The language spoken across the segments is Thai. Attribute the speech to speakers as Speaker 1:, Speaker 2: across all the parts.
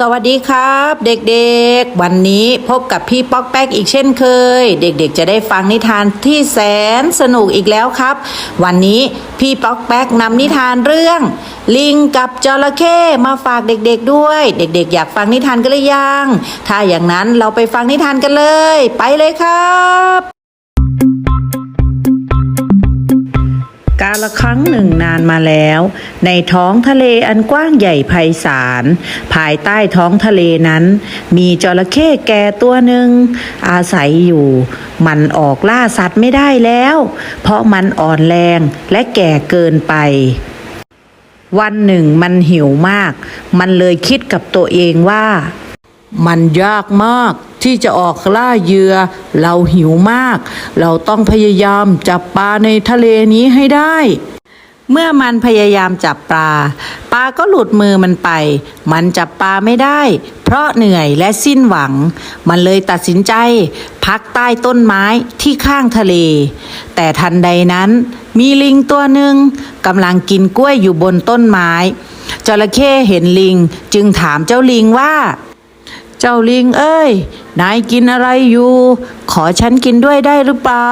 Speaker 1: สวัสดีครับ เด็กๆ วันนี้พบกับพี่ป๊อกแป๊กอีกเช่นเคย เด็กๆ จะได้ฟังนิทานที่แสนสนุกอีกแล้วครับ วันนี้พี่ป๊อกแป๊กนำนิทานเรื่อง ลิงกับจระเข้มาฝากเด็กๆด้วย เด็กๆ อยากฟังนิทานกันหรือยัง ถ้าอย่างนั้นเราไปฟังนิทานกันเลย ไปเลยครับ กาละครั้งหนึ่งนานมาแล้ว ในท้องทะเลอันกว้างใหญ่ไพศาลภายใต้ท้องทะเลนั้น มีจระเข้แก่ตัวหนึ่งอาศัยอยู่ มันออกล่าสัตว์ไม่ได้แล้ว เพราะมันอ่อนแรงและแก่เกินไป วันหนึ่งมันหิวมาก มันเลยคิดกับตัวเองว่า มันยากมากที่จะออกล่าเหยื่อ เราหิวมาก เราต้องพยายามจับปลาในทะเลนี้ให้ได้ เมื่อมันพยายามจับปลา ปลาก็หลุดมือมันไป มันจับปลาไม่ได้ เพราะเหนื่อยและสิ้นหวัง มันเลยตัดสินใจ พักใต้ต้นไม้ที่ข้างทะเล แต่ทันใดนั้น มีลิงตัวหนึ่งกำลังกินกล้วยอยู่บนต้นไม้จระเข้เห็นลิงจึงถามเจ้าลิงว่า เจ้าลิงเอ้ย นายกินอะไรอยู่ ขอฉันกินด้วยได้หรือเปล่า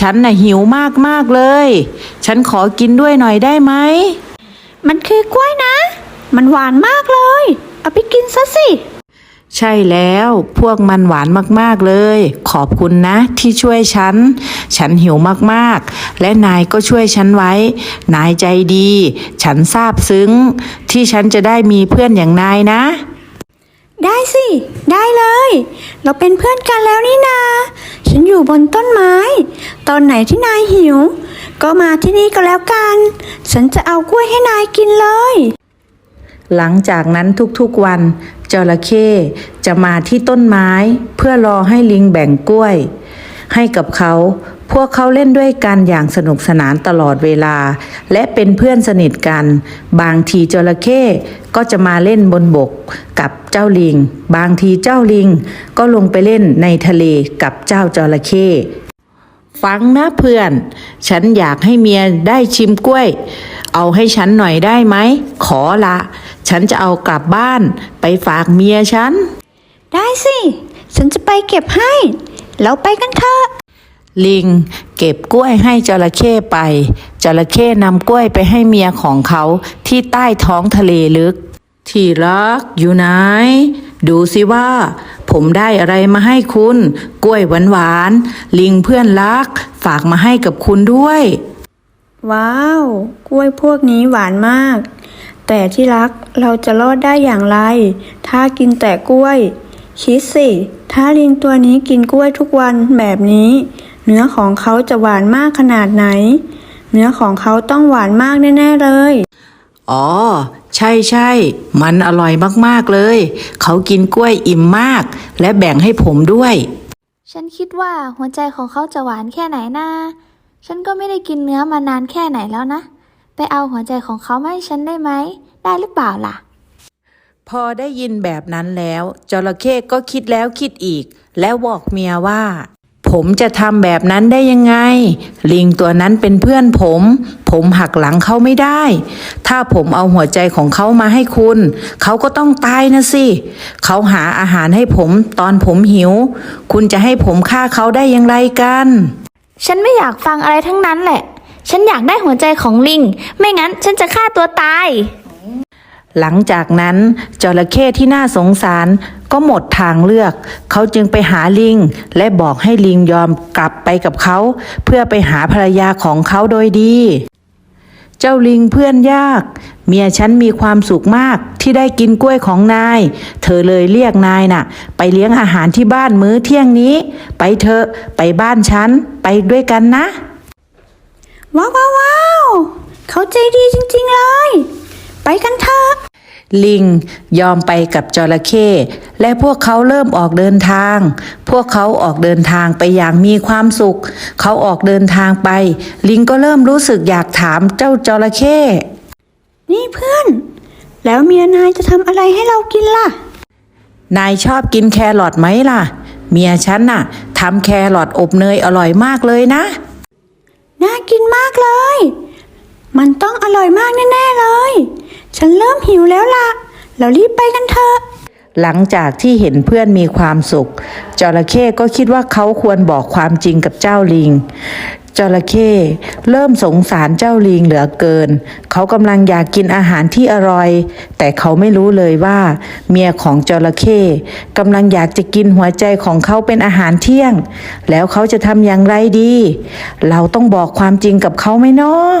Speaker 1: ฉันน่ะหิวมากมากๆเลย ฉันขอกินด้วยหน่อยได้ไหม
Speaker 2: มันคือกล้วยนะ มันหวานมากเลย เอาไปกินซะสิ
Speaker 1: ใช่แล้วพวกมันหวานมากๆเลย ขอบคุณนะที่ช่วยฉัน ฉันหิวมากๆ และนายก็ช่วยฉันไว้ นายใจดี ฉันซาบซึ้ง ที่ฉันจะได้มีเพื่อนอย่างนายนะ
Speaker 2: ได้สิ ได้เลย เราเป็นเพื่อนกันแล้วนี่นา ฉันอยู่บนต้นไม้ ตอนไหนที่นายหิว ก็มาที่นี่ก็แล้วกัน ฉันจะเอากล้วยให้นายกินเลย
Speaker 1: หลังจากนั้นทุกๆวัน จระเข้จะมาที่ต้นไม้ เพื่อรอให้ลิงแบ่งกล้วย ให้กับเขา พวกเขาเล่นด้วยกันอย่างสนุกสนานตลอดเวลา และเป็นเพื่อนสนิทกัน บางทีจระเข้ก็จะมาเล่นบนบกกับเจ้าลิง บางทีเจ้าลิงก็ลงไปเล่นในทะเลกับเจ้าจระเข้ฟังนะเพื่อน ฉันอยากให้เมียได้ชิมกล้วย เอาให้ฉันหน่อยได้ไหม ขอละ ฉันจะเอากลับบ้านไปฝากเมียฉัน
Speaker 2: ได้สิ ฉันจะไปเก็บให้ แล้วไปกันเถอะ
Speaker 1: ลิง เก็บกล้วยให้จระเข้ไป จระเข้นำกล้วยไปให้เมียของเขาที่ใต้ท้องทะเลลึก ที่รักอยู่ไหน ดูสิว่า ผมได้อะไรมาให้คุณ กล้วยหวานๆลิงเพื่อนรัก ฝากมาให้กับคุณด้วย
Speaker 2: ว้าว กล้วยพวกนี้หวานมาก แต่ที่รักเราจะรอดได้อย่างไร ถ้ากินแต่กล้วยคิดสิ ถ้าลิงตัวนี้กินกล้วยทุกวันแบบนี้ เนื้อของเขาจะหวานมากขนาดไหน เนื้อของเขาต้องหวานมากแน่ๆเลย
Speaker 1: อ๋อ ใช่ใช่ มันอร่อยมากๆเลย เขากินกล้วยอิ่มมาก และแบ่งให้ผมด้วย
Speaker 3: ฉันคิดว่าหัวใจของเขาจะหวานแค่ไหนนะฉันก็ไม่ได้กินเนื้อมานานแค่ไหนแล้วนะ ไปเอาหัวใจของเขามาให้ฉันได้ไหม ได้หรือเปล่าล่ะ
Speaker 1: พอได้ยินแบบนั้นแล้วจระเข้ก็คิดแล้วคิดอีก แล้วบอกเมียว่า ผมจะทำแบบนั้นได้ยังไง ลิงตัวนั้นเป็นเพื่อนผม ผมหักหลังเขาไม่ได้ ถ้าผมเอาหัวใจของเขามาให้คุณ เขาก็ต้องตายนะสิ เขาหาอาหารให้ผมตอนผมหิว คุณจะให้ผมฆ่าเขาได้อย่างไรกัน
Speaker 3: ฉันไม่อยากฟังอะไรทั้งนั้นแหละ ฉันอยากได้หัวใจของลิง ไม่งั้นฉันจะฆ่าตัวตาย
Speaker 1: หลังจากนั้นจระเข้ที่น่าสงสาร ก็หมดทางเลือก เขาจึงไปหาลิง และบอกให้ลิงยอมกลับไปกับเขา เพื่อไปหาภรรยาของเขาโดยดี เจ้าลิงเพื่อนยาก เมียฉันมีความสุขมากที่ได้กินกล้วยของนาย เธอเลยเรียกนายน่ะ ไปเลี้ยงอาหารที่บ้านมื้อเที่ยงนี้ ไปเถอะไปบ้านฉัน ไปด้วยกันนะ
Speaker 2: ว้าวว้าวว้าวเขาใจดีจริง ๆ เลย ไปกันเถอะ
Speaker 1: ลิงยอมไปกับจระเข้และพวกเขาเริ่มออกเดินทาง พวกเขาออกเดินทางไปอย่างมีความสุข เขาออกเดินทางไป ลิงก็เริ่มรู้สึกอยากถามเจ้าจระเข้
Speaker 2: นี่เพื่อน แล้วเมียนายจะทำอะไรให้เรากินล่ะ
Speaker 1: นายชอบกินแครอทไหมล่ะ เมียฉันน่ะทำแครอทอบเนยอร่อยมากเลยนะ
Speaker 2: น่ากินมากเลย มันต้องอร่อยมากแน่ๆเลย ฉันเริ่มหิวแล้วล่ะ เรารีบไปกันเถอะ
Speaker 1: หลังจากที่เห็นเพื่อนมีความสุข จระเข้ก็คิดว่าเขาควรบอกความจริงกับเจ้าลิง จระเข้เริ่มสงสารเจ้าลิงเหลือเกิน เขากำลังอยากกินอาหารที่อร่อย แต่เขาไม่รู้เลยว่า เมียของจระเข้กำลังอยากจะกินหัวใจของเขาเป็นอาหารเที่ยง แล้วเขาจะทำอย่างไรดี เราต้องบอกความจริงกับเขาไหมเนาะ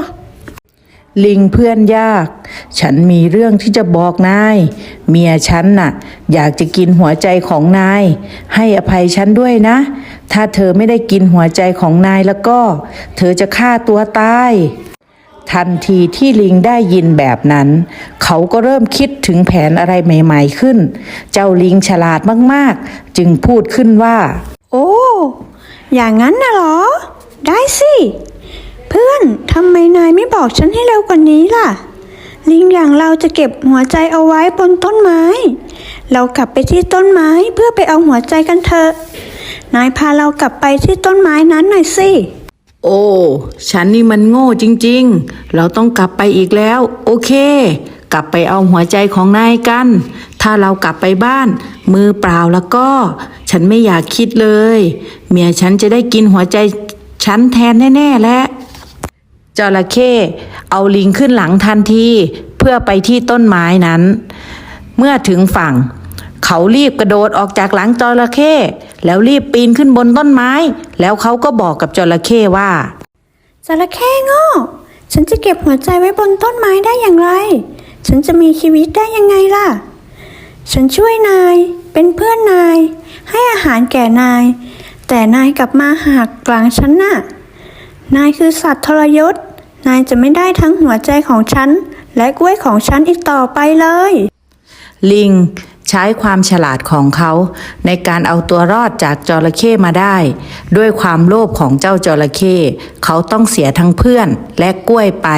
Speaker 1: ลิงเพื่อนยาก ฉันมีเรื่องที่จะบอกนาย เมียฉันน่ะ อยากจะกินหัวใจของนาย ให้อภัยฉันด้วยนะ ถ้าเธอไม่ได้กินหัวใจของนายแล้วก็ เธอจะฆ่าตัวตายทันทีที่ลิงได้ยินแบบนั้น เขาก็เริ่มคิดถึงแผนอะไรใหม่ ๆขึ้น เจ้าลิงฉลาดมากๆ จึงพูดขึ้นว่า
Speaker 2: โอ้ อย่างนั้นน่ะหรอ ได้สิ เพื่อนทำไมนายไม่บอกฉันให้เร็วกว่านี้ล่ะ ลิงอย่างเราจะเก็บหัวใจเอาไว้บนต้นไม้ เรากลับไปที่ต้นไม้เพื่อไปเอาหัวใจกันเถอะ นายพาเรากลับไปที่ต้นไม้นั้นหน่อยสิ
Speaker 1: โอ้ ฉันนี่มันโง่จริงๆ เราต้องกลับไปอีกแล้ว โอเค กลับไปเอาหัวใจของนายกัน ถ้าเรากลับไปบ้าน มือเปล่าแล้วก็ ฉันไม่อยากคิดเลย เมียฉันจะได้กินหัวใจฉันแทนแน่ๆแหละ จระเข้เอาลิงขึ้นหลังทันทีเพื่อไปที่ต้นไม้นั้น เมื่อถึงฝั่ง เขารีบกระโดดออกจากหลังจระเข้แล้วรีบปีนขึ้นบนต้นไม้ แล้วเขาก็บอกกับจระเข้ว่า
Speaker 2: จระเข้โง่ฉันจะเก็บหัวใจไว้บนต้นไม้ได้อย่างไร ฉันจะมีชีวิตได้ยังไงล่ะ ฉันช่วยนาย เป็นเพื่อนนาย ให้อาหารแก่นาย แต่นายกลับมาหักกลางฉันน่ะ นายคือสัตว์ทรยศ นายจะไม่ได้ทั้งหัวใจของฉัน และกล้วยของฉันอีกต่อไปเลย
Speaker 1: ลิงใช้ความฉลาดของเขา ในการเอาตัวรอดจากจระเข้มาได้ ด้วยความโลภของเจ้าจระเข้เขาต้องเสียทั้งเพื่อนและกล้วยไป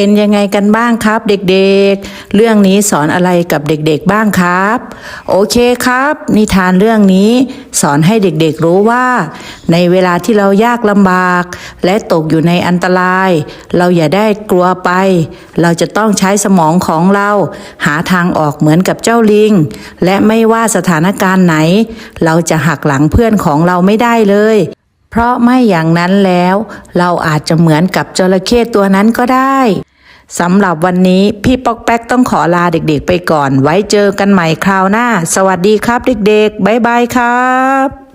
Speaker 1: เป็นยังไงกันบ้างครับเด็กๆ เรื่องนี้สอนอะไรกับเด็กๆบ้างครับ โอเคครับ นิทานเรื่องนี้สอนให้เด็กๆรู้ว่า ในเวลาที่เรายากลำบาก และตกอยู่ในอันตราย เราอย่าได้กลัวไป เราจะต้องใช้สมองของเรา หาทางออกเหมือนกับเจ้าลิง และไม่ว่าสถานการณ์ไหน เราจะหักหลังเพื่อนของเราไม่ได้เลย เพราะไม่อย่างนั้นแล้ว เราอาจจะเหมือนกับจระเข้ตัวนั้นก็ได้สำหรับวันนี้พี่ปอกแป๊กต้องขอลาเด็กๆไปก่อน ไว้เจอกันใหม่คราวหน้า สวัสดีครับเด็กๆ บ๊ายบายครับ